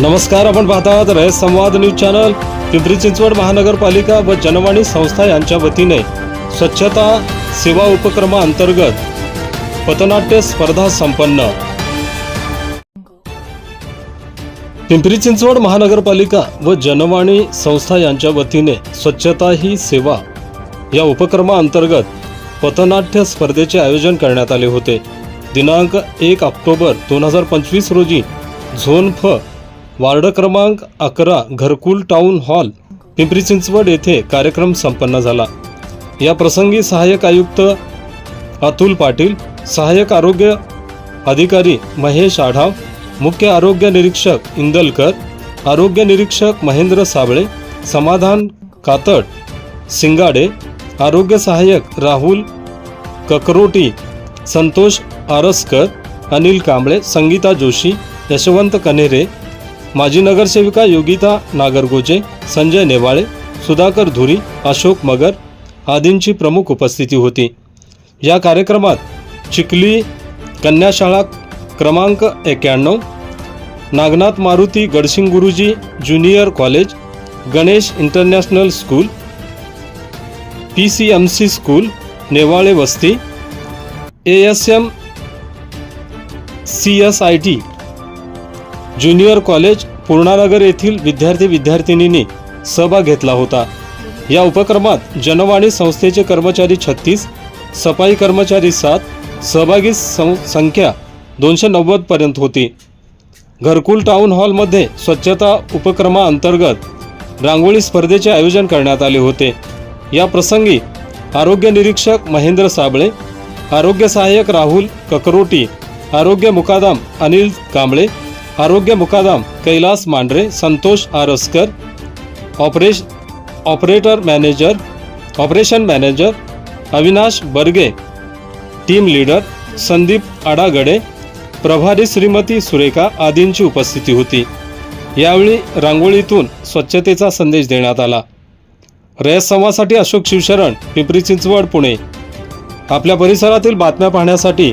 नमस्कार आपण पाहत आहात रयत संवाद न्यूज चॅनल. पिंपरी चिंचवड महानगरपालिका व जनवाणी संस्था यांच्या वतीने स्वच्छता सेवा उपक्रमाअंतर्गत पथनाट्य स्पर्धा संपन्न. पिंपरी चिंचवड महानगरपालिका व जनवाणी संस्था यांच्या वतीने स्वच्छता ही सेवा या उपक्रमाअंतर्गत पथनाट्य स्पर्धेचे आयोजन करण्यात आले होते. दिनांक एक ऑक्टोबर दोन हजार पंचवीस रोजी झोन फ वार्ड क्रमांक अकरा घरकुल टाउन हॉल पिंपरी चिंचवड येथे कार्यक्रम संपन्न झाला. या प्रसंगी सहाय्यक आयुक्त अतुल पाटील सहाय्यक आरोग्य अधिकारी महेश आढाव मुख्य आरोग्य निरीक्षक इंदलकर आरोग्य निरीक्षक महेंद्र साबळे समाधान कातड सिंगाडे आरोग्य सहाय्यक राहुल ककरोटी संतोष आरसकर अनिल कांबळे संगीता जोशी यशवंत कनेरे माजी नगरसेविका योगिता नागरगोजे संजय नेवाळे सुधाकर धुरी अशोक मगर आदींची प्रमुख उपस्थिती होती. या कार्यक्रमात चिखली कन्याशाळा क्रमांक एक्याण्णव Nagnath Maruti Gadsing Guruji junior college Ganesh international school P C M C school Newale Vasti A S M C S I T junior college Purnanagar येथील विद्यार्थी विद्यार्थिनींनी सहभाग घेतला होता. या उपक्रमात जनवाणी संस्थेचे कर्मचारी छत्तीस सफाई कर्मचारी सात सहभागी सं संख्या दोनशे नव्वद पर्यंत होती. घरकुल टाउन हॉलमध्ये स्वच्छता उपक्रमाअंतर्गत रांगोळी स्पर्धेचे आयोजन करण्यात आले होते. या प्रसंगी आरोग्य निरीक्षक महेंद्र साबळे आरोग्य सहाय्यक राहुल ककरोटी आरोग्य मुकादम अनिल कांबळे आरोग्य मुकादम Kailas Mandhare Santosh आरसकर ऑपरेश operator manager operation manager Avinash Barge team leader Sandeep Adagade प्रभारी श्रीमती सुरेखा आदींची उपस्थिती होती. यावेळी रांगोळीतून स्वच्छतेचा संदेश देण्यात आला. रयत संवादसाठी अशोक शिवशरण पिंपरी चिंचवड पुणे. आपल्या परिसरातील बातम्या पाहण्यासाठी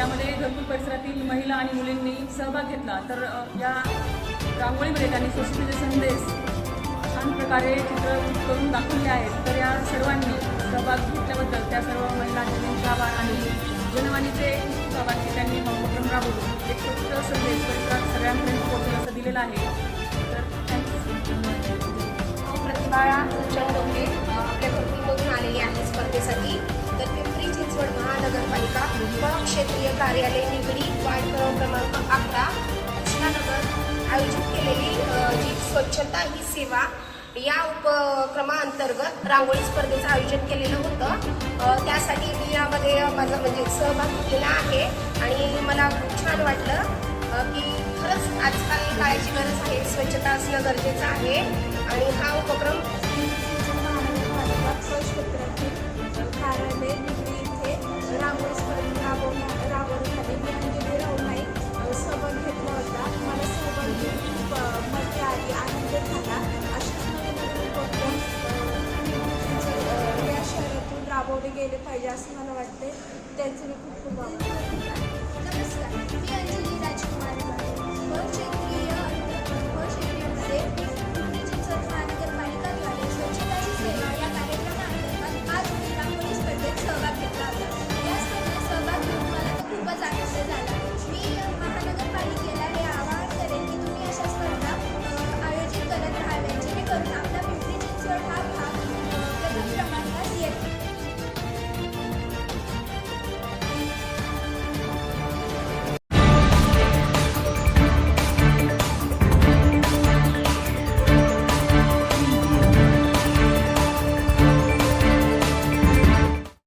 यामध्ये घरकुल परिसरातील महिला आणि मुलींनी सहभाग घेतला. तर या रांगोळीमध्ये त्यांनी स्वच्छतेचे संदेश छान प्रकारे चित्र करून दाखवले आहेत. तर या सर्वांनी सहभाग घेतल्याबद्दल त्या सर्व महिला आभार आणि जनवाणीचे सहभागी त्यांनी उपक्रम राबवून एक स्वच्छ संदेश परिसरात सगळ्यांपर्यंत पोहोचेल असं दिलेलं आहे. तर चंद हो, प्रतिभा आपल्या घरकुलमधून आलेली आहे स्पर्धेसाठी. महानगरपालिका क्षेत्रीय कार्यालय निगडी वार्ड क्रमांक अकरा कृष्णानगर आयोजित केलेली जी स्वच्छता ही सेवा या उपक्रमाअंतर्गत रांगोळी स्पर्धेचं आयोजन केलेलं होतं. त्यासाठी मी यामध्ये माझा म्हणजे सहभाग घेतलेला आहे आणि मला खूप छान वाटलं की खरंच आजकाल काळाची गरज आहे स्वच्छता असणं गरजेचं आहे आणि हा उपक्रम महानगरपालिका कार्यालय निगडी इथे रांगोळी स्पर्धा राबवण्या राबवण्यासाठी मी अंजली राहून नाईक सहभाग घेतला होता मला सहभाग घेऊन खूप मजा आली आनंद झाला असेच नवीन नवीन उपक्रम या शहरातून राबवले गेले पाहिजे असं मला वाटते त्यांचं मी खूप खूप आवडतं नमस्कार. मी अंजली राजकुमार